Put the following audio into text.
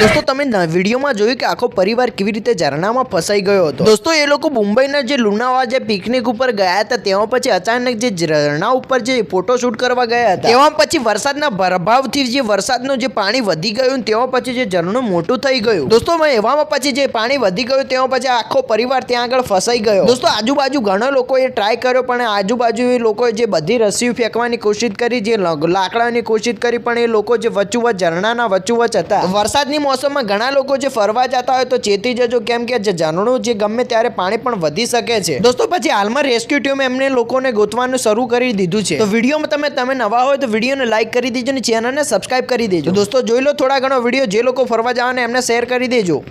દોસ્તો, તમે વિડીયોમાં જોયું કે આખો પરિવાર કેવી રીતે ઝરણામાં ફસાઈ ગયો હતો? દોસ્તો, એ લોકો મુંબઈના જે લુણાવા જે પિકનિક ઉપર ગયા હતા, તેમાં પછી અચાનક જે ઝરણા ઉપર જે ફોટોશૂટ કરવા ગયા હતા, તેમાં પછી વરસાદના પ્રભાવથી જે વરસાદનું જે પાણી વધી ગયું, તેમાં પછી જે ઝરણું મોટું થઈ ગયું. દોસ્તો એવામાં પછી જે પાણી વધી ગયું, તેમાં પછી આખો પરિવાર ત્યાં આગળ ફસાઈ ગયો. દોસ્તો, આજુબાજુ ઘણા લોકોએ ટ્રાય કર્યો, પણ આજુબાજુ એ લોકોએ જે બધી રસીઓ ફેંકવાની કોશિશ કરી, જે લાકડાની કોશિશ કરી, પણ એ લોકો જે વચ્ચુવચ ઝરણાના વચ્ચુવચ હતા, વરસાદની મોસમમાં ઘણા લોકો જે ફરવા જતા હોય તો ચેતી જજો. કેમ કે જે ઝરણું જે ગમે ત્યારે પાણી પણ વધી શકે છે. દોસ્તો, પછી હાલમાં રેસ્ક્યુ ટીમ એમને લોકોને ગોતવાનું શરૂ કરી દીધું છે. તો વિડીયોમાં તમે તમે નવા હોય તો વિડીયોને લાઈક કરી દેજો અને ચેનલને સબસ્ક્રાઇબ કરી દેજો. દોસ્તો, જોઈ લો થોડા ઘણો વીડિયો, જે લોકો ફરવા જવાને એમને શેર કરી દેજો.